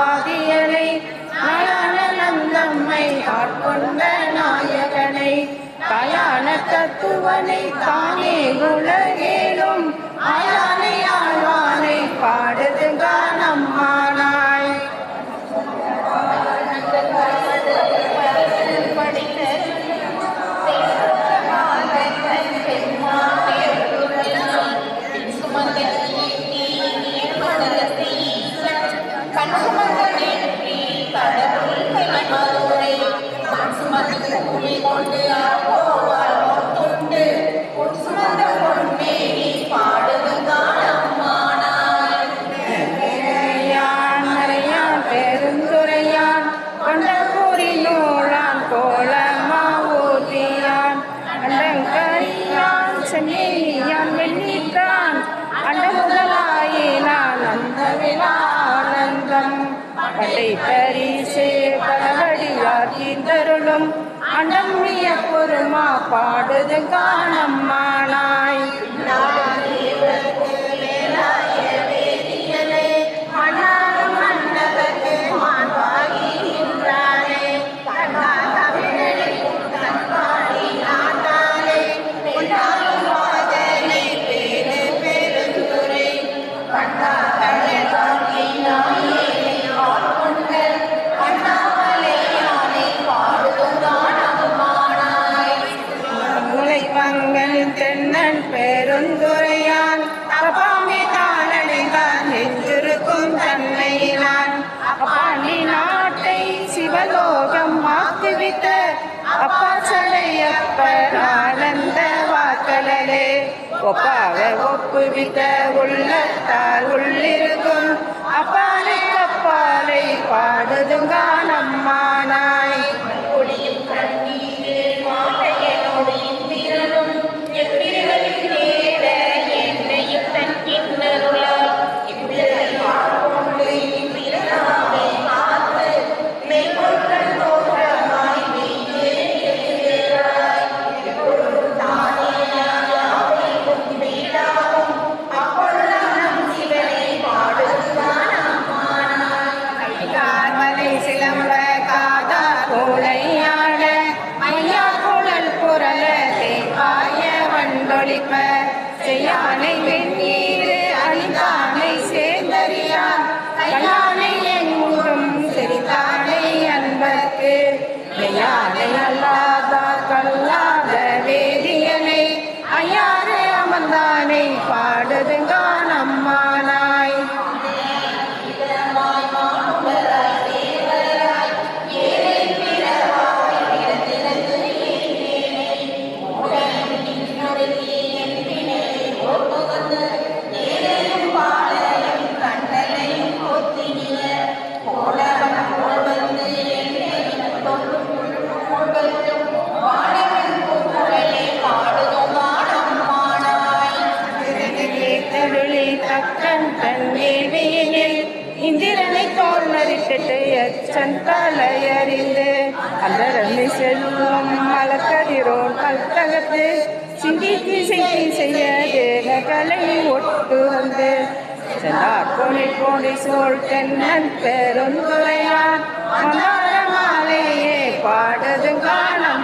ஆதியனை நலந்தம்மை ஆட்கொண்ட நாயகனை தயான தத்துவனை தானே உலகேலும் அயானை ஆழ்வானை பாடுத கொடை பரிசே பலவடியாக்கின் தருளும் அண்டம்மிய பொறுமா பாடுது காணம்மானாய் நான் சிவலோகம் ஆக்குவித்த அப்பாசனை அப்பர் ஆனந்த வாக்கடலே ஒப்பாக ஒப்புவித்த உள்ளத்தால் உள்ளிருக்கும் அப்பாலை அப்பாலை பாடுதுங்கான் அம்மானாய் living God. செல்வம் மலக்கதிரோன் கல்தகத்து சிங்கிக்கு செய்தி செய்ய தேககளை ஒட்டு வந்து சென்றார் கோணி கோணி சோழ் தென்னன் பெருந்துரையார் மாலையே பாடது காணம்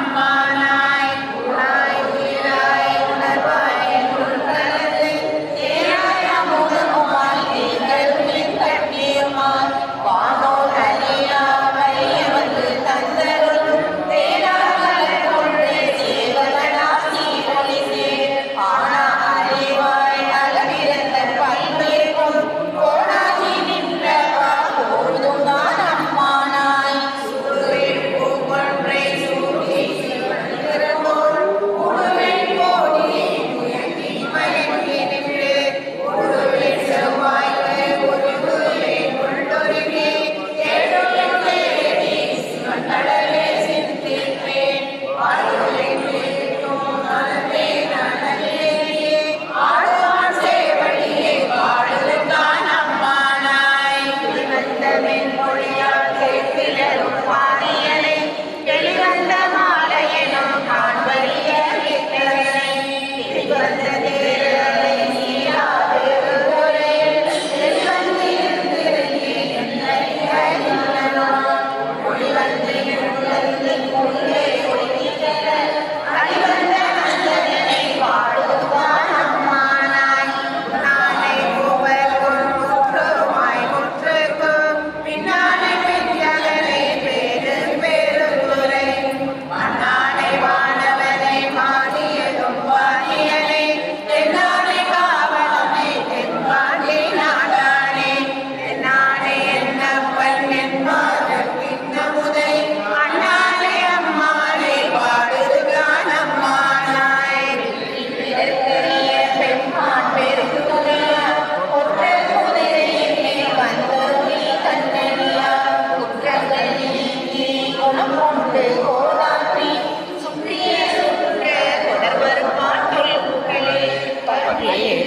可以